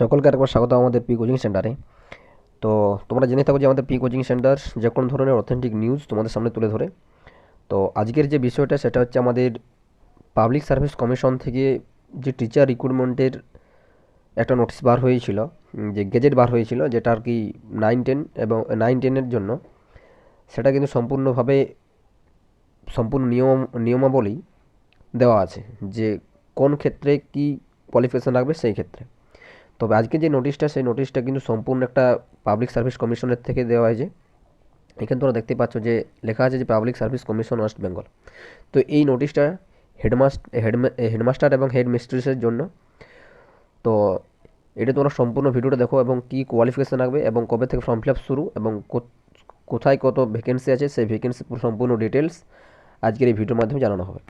সকলকে আরেকবার স্বাগত আমাদের পি কোচিং সেন্টারে তো তোমরা জেনে থাকো যে আমাদের পি কোচিং সেন্টার যে কোনো ধরনের অথেন্টিক নিউজ তোমাদের সামনে তুলে ধরে। তো আজকের যে বিষয়টা সেটা হচ্ছে আমাদের পাবলিক সার্ভিস কমিশন থেকে যে টিচার রিক্রুটমেন্টের একটা নোটিশ বার হয়েছিল যে গেজেট বার হয়েছিল, যেটা আর কি নাইন টেন এবং নাইন টেনের জন্য। সেটা কিন্তু সম্পূর্ণভাবে সম্পূর্ণ নিয়ম, নিয়মাবলী দেওয়া আছে যে কোন ক্ষেত্রে কি কোয়ালিফিকেশান রাখবে সেই ক্ষেত্রে। তবে আজকে যে নোটিশটা সেই নোটিশটা কিন্তু সম্পূর্ণ একটা পাবলিক সার্ভিস কমিশনের থেকে দেওয়া হয়েছে। এখানে তোমরা দেখতে পাচ্ছ যে লেখা আছে যে public service commission West Bengal তো এই নোটিশটা হেডমাস্টার হেড হেডমাস্টার এবং হেড মিস্ট্রেসের জন্য। তো এটা তোমরা সম্পূর্ণ ভিডিওটা দেখো এবং কী কোয়ালিফিকেশান রাখবে এবং কবে থেকে ফর্ম ফিল আপ শুরু এবং কোথায় কত ভ্যাকেন্সি আছে, সেই ভ্যাকেন্সি সম্পূর্ণ ডিটেলস আজকের এই ভিডিওর মাধ্যমে জানানো হবে।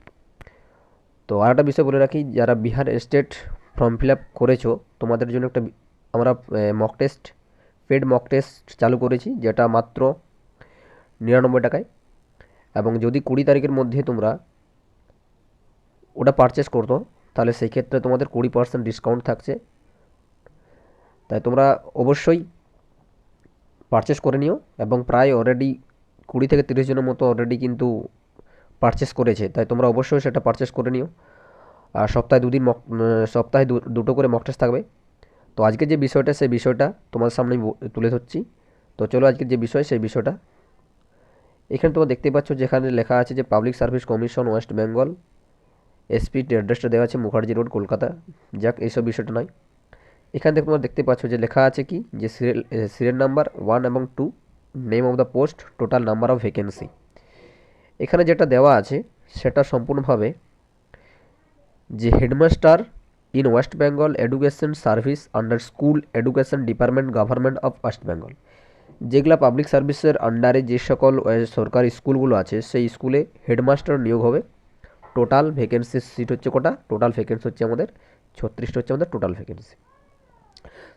তো আর একটা বিষয় বলে রাখি, যারা Bihar state form fill up করেছ তোমাদের জন্য একটা আমরা mock test paid mock test চালু করেছি, যেটা মাত্র নিরানব্বই টাকায়। এবং যদি কুড়ি তারিখের মধ্যে তোমরা ওটা পারচেস করতো, তাহলে সেই ক্ষেত্রে তোমাদের কুড়ি পার্সেন্ট ডিসকাউন্ট থাকছে। তাই তোমরা অবশ্যই পারচেস করে নিও, এবং প্রায় অলরেডি কুড়ি থেকে তিরিশ জনের মতো অলরেডি কিন্তু পারচেস করেছে। তাই তোমরা অবশ্যই সেটা পারচেস করে নিও। আর সপ্তাহে দুদিন মক সপ্তাহে দুটো করে মক টেস্ট থাকবে। তো আজকে যে বিষয়টা, সেই বিষয়টা তোমার সামনে তুলে ধরছি। তো চলো আজকের যে বিষয়, সেই বিষয়টা। এখানে তোমরা দেখতে পাচ্ছ যেখানে লেখা আছে যে public service commission West Bengal SP অ্যাড্রেসটা দেওয়া আছে মুখার্জি রোড, কলকাতা। যাক, এইসব বিষয়টা নয়। এখান থেকে তোমরা দেখতে পাচ্ছ যে, লেখা আছে কি? যে সিরিয়াল সিরিয়াল নাম্বার ওয়ান এবং two name of the post total number of vacancy এখানে যেটা দেওয়া আছে, সেটা সম্পূর্ণভাবে যে headmaster in West Bengal education service under school education department government of West Bengal যেগুলা পাবলিক সার্ভিসের আন্ডারে যে সকল সরকারি স্কুলগুলো আছে, সেই স্কুলে হেডমাস্টার নিয়োগ হবে। টোটাল ভ্যাকেন্সি সিট হচ্ছে কটা? টোটাল ভ্যাকেন্সি হচ্ছে আমাদের, ছত্রিশটা হচ্ছে আমাদের টোটাল ভ্যাকেন্সি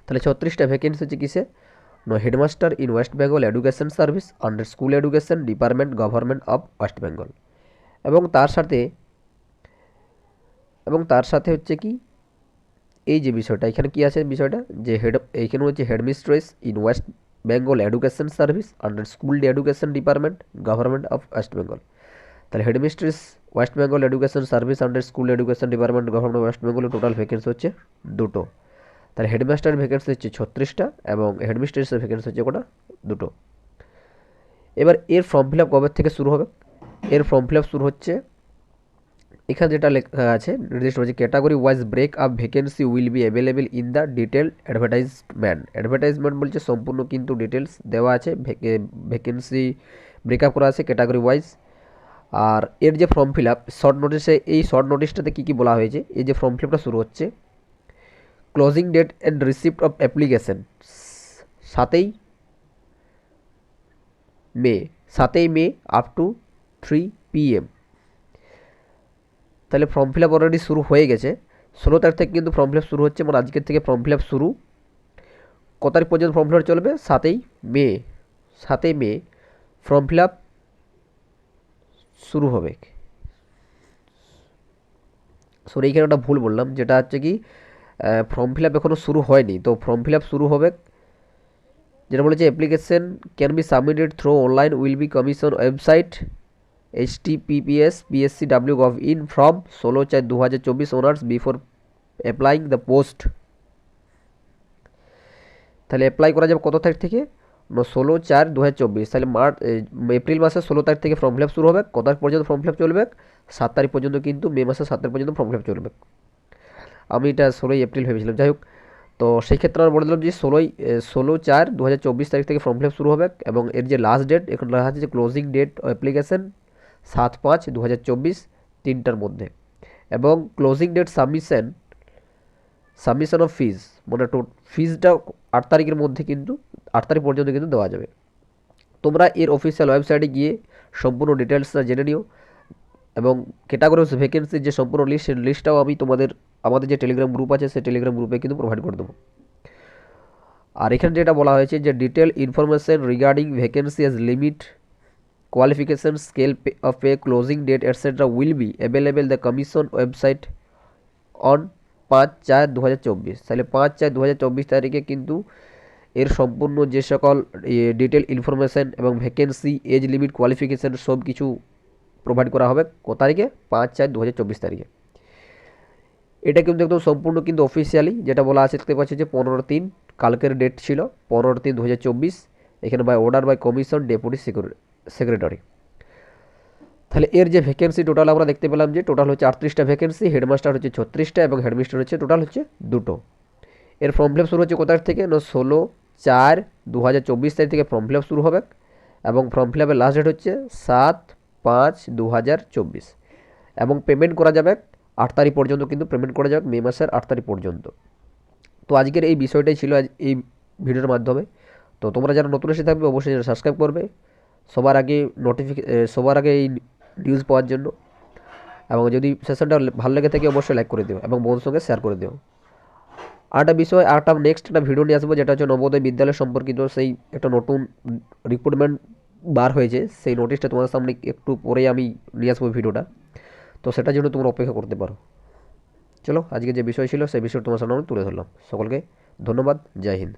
তাহলে ছত্রিশটা ভ্যাকেন্সি হচ্ছে কিসে? No headmaster in West Bengal education service under school education department government of West Bengal এবং তার সাথে, এবং তার সাথে হচ্ছে কি? এই যে বিষয়টা, এখানে কি আছে বিষয়টা? যে হেড এইখানে হচ্ছে headmistress in West Bengal education service under school education department government of West Bengal তাহলে headmistress West Bengal education service under school education department government West বেঙ্গলের টোটাল ভ্যাকেন্সি হচ্ছে দুটো। তাহলে হেডমাস্টার ভ্যাকেন্সি হচ্ছে ছত্রিশটা এবং হেডমিস্ট্রেসের ভ্যাকেন্সি হচ্ছে কোটা? দুটো। এবার এর ফর্ম ফিল আপ কবে থেকে শুরু হবে? এর ফর্ম ফিল আপ শুরু হচ্ছে এখানে যেটা লেখা আছে, নির্দিষ্ট হচ্ছে category wise break up vacancy will be available in the detail advertisement advertisement বলছে সম্পূর্ণ কিন্তু ডিটেলস দেওয়া আছে ভ্যাকেন্সি ব্রেক আপ করা আছে ক্যাটাগরি ওয়াইজ আর এর যে ফর্ম ফিল আপ শর্ট নোটিসে এই শর্ট নোটিসটাতে কী কী বলা হয়েছে? এই যে ফর্ম ফিল আপটা শুরু হচ্ছে closing date and receipt of application সাতই মে সাতই May up to three PM তাহলে ফর্ম ফিল আপ অলরেডি শুরু হয়ে গেছে। ষোলো তারিখ থেকে কিন্তু ফর্ম ফিল আপ শুরু হচ্ছে মানে আজকের থেকে ফর্ম ফিল আপ শুরু। কত তারিখ পর্যন্ত ফর্ম ফিল আপ চলবে? সাতই মে। সাতই মে ফর্ম ফিল আপ শুরু হবে। সরি এইখানে একটা ভুল বললাম, যেটা হচ্ছে কি ফর্ম ফিল আপ এখনও শুরু হয়নি। তো ফর্ম ফিল আপ শুরু হবে, যেটা বলেছে application can be submitted through online will be commission website H T PPS PSC W gov in from ষোলো চার দু হাজার চব্বিশ onwards before applying the post তাহলে অ্যাপ্লাই করা যাবে কত তারিখ থেকে? ষোলো চার দু হাজার চব্বিশ। তাহলে মার্চ এপ্রিল মাসের ষোলো তারিখ থেকে ফর্ম ফিল শুরু হবে। কত তারিখ পর্যন্ত ফর্ম ফিল চলবে? সাত তারিখ পর্যন্ত কিন্তু মে মাসের সাত তারিখ পর্যন্ত ফর্ম ফিল আপ চলবে। আমি এটা ষোলোই এপ্রিল ভেবেছিলাম। যাই হোক, তো সেই ক্ষেত্রে আমরা বলে দিলাম যে ষোলোই ষোলো চার দু হাজার চব্বিশ তারিখ থেকে ফর্ম ফিল শুরু হবে এবং এর যে লাস্ট ডেট এখন আছে যে ক্লোজিং ডেট অ্যাপ্লিকেশন সাত পাঁচ দু হাজার চব্বিশ তিনটার মধ্যে। এবং closing date submission submission of fees মানে টো ফিজটা আট তারিখের মধ্যে কিন্তু, আট তারিখ পর্যন্ত কিন্তু দেওয়া যাবে। তোমরা এর অফিসিয়াল ওয়েবসাইটে গিয়ে সম্পূর্ণ ডিটেলসটা জেনে নিও এবং ক্যাটাগরি ভ্যাকেন্সির যে সম্পূর্ণ লিস্ট সেই লিস্টটাও আমি তোমাদের, আমাদের যে টেলিগ্রাম গ্রুপ আছে, সেই টেলিগ্রাম গ্রুপে কিন্তু প্রোভাইড করে দেবো। আর এখানে যেটা বলা হয়েছে যে detail information regarding vacancy age limit qualification, scale of pay, closing date etc will be available the commission website on পাঁচ চার দু হাজার চব্বিশ। তাহলে পাঁচ চার দু হাজার চব্বিশ তারিখে কিন্তু এর সম্পূর্ণ যে সকল ডিটেল ইনফরমেশান এবং ভ্যাকেন্সি এজ লিমিট কোয়ালিফিকেশান সব কিছু প্রোভাইড করা হবে ক তারিখে? পাঁচ চার দু হাজার চব্বিশ তারিখে। এটা কিন্তু একদম সম্পূর্ণ কিন্তু অফিসিয়ালি যেটা বলা আছে, দেখতে পাচ্ছি যে পনেরো তিন, কালকের ডেট ছিল পনেরো তিন দু হাজার চব্বিশ। এখানে by order by commission deputy secretary তাহলে এর যে ভ্যাকেন্সি টোটাল আমরা দেখতে পেলাম যে টোটাল হচ্ছে আটত্রিশটা ভ্যাকেন্সি হেডমাস্টার হচ্ছে ছত্রিশটা এবং হেডমিস্টার হচ্ছে টোটাল হচ্ছে দুটো। এর ফর্ম ফিল শুরু হচ্ছে কোথার থেকে? না, ষোলো চার দু হাজার চব্বিশ তারিখ থেকে ফর্ম ফিল শুরু হবে এবং ফর্ম ফিল আপের লাস্ট ডেট হচ্ছে সাত পাঁচ দু হাজার চব্বিশ। এবং পেমেন্ট করা যাবে আট তারিখ পর্যন্ত, কিন্তু পেমেন্ট করা যাবে মে মাসের আট তারিখ পর্যন্ত। তো আজকের এই বিষয়টাই ছিল আজ এই ভিডিওর মাধ্যমে। তো তোমরা যারা নতুন এসে থাকবে, অবশ্যই সাবস্ক্রাইব করবে। সবার আগে নোটিফিকে সবার আগে এই নিউজ পাওয়ার জন্য। এবং যদি সেশনটা ভালো লেগে থাকে অবশ্যই লাইক করে দিও এবং বন্ধুর সঙ্গে শেয়ার করে দিও। আরেকটা বিষয়, আরেকটা নেক্সট একটা ভিডিও নিয়ে আসব, যেটা হচ্ছে নবোদয় বিদ্যালয় সম্পর্কিত সেই একটা নতুন রিক্রুটমেন্ট বার হয়েছে। সেই নোটিশটা তোমাদের সামনে একটু পরেই আমি নিয়ে আসব ভিডিওটা তো সেটার জন্য তোমরা অপেক্ষা করতে পারো। চলো, আজকে যে বিষয় ছিল, সেই বিষয় তোমার সামনে আমি তুলে ধরলাম। সকলকে ধন্যবাদ, জয় হিন্দ।